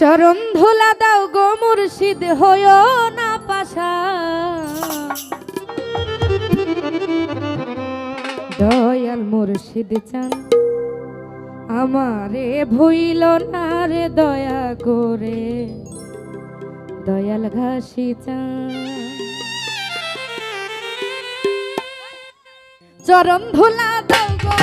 চরণ ধুলা দাও গো মুর্শিদ, হইও না পাশা। দয়াল মুর্শিদ চান, আমারে ভুইল না রে দয়া করে। দয়াল ঘাসি চান। চরণ ধুলা দাও গো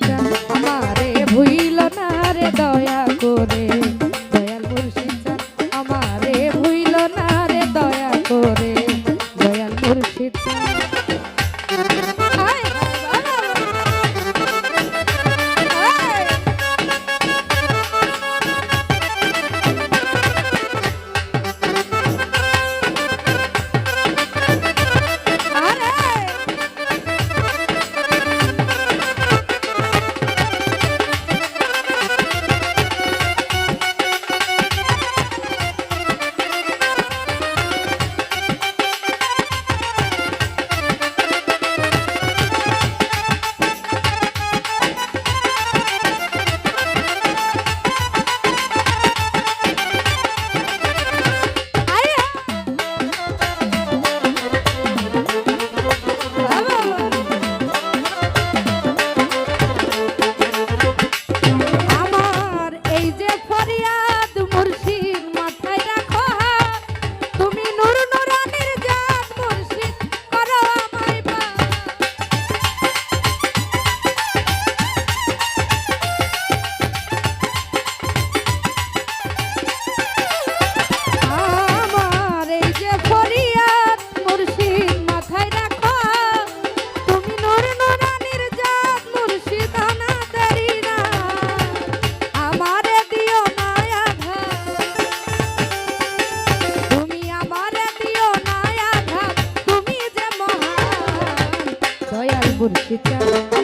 Música করতে চায়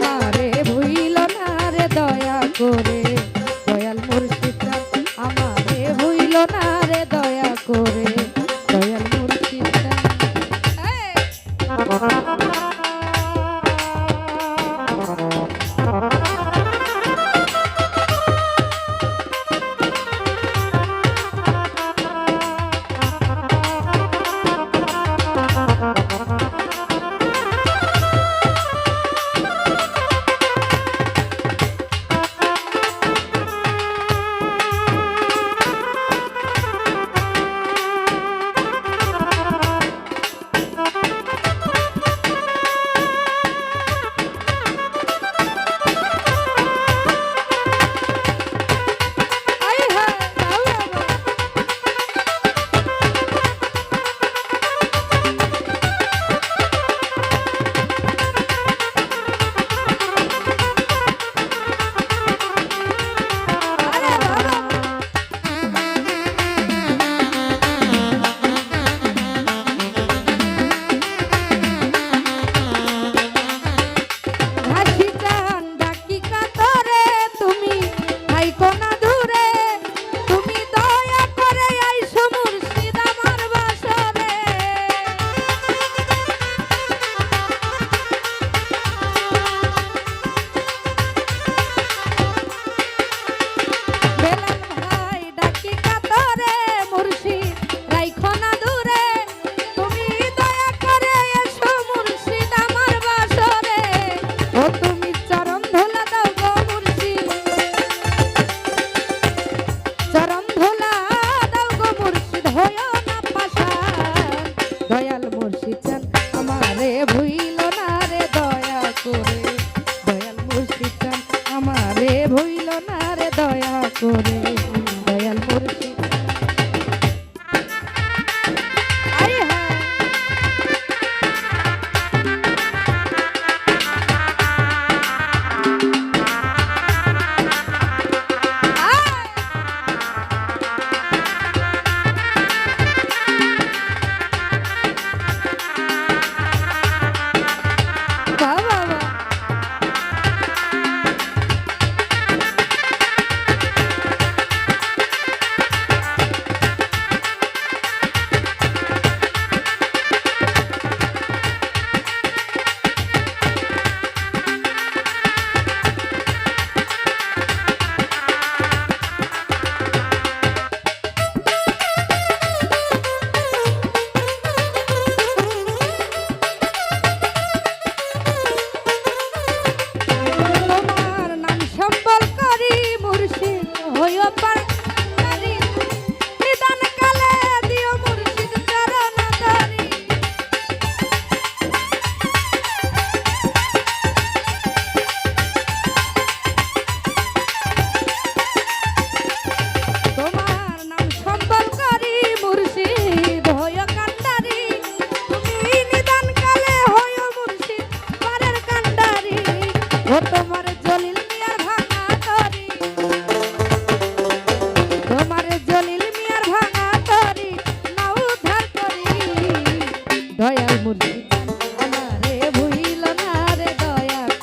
হতো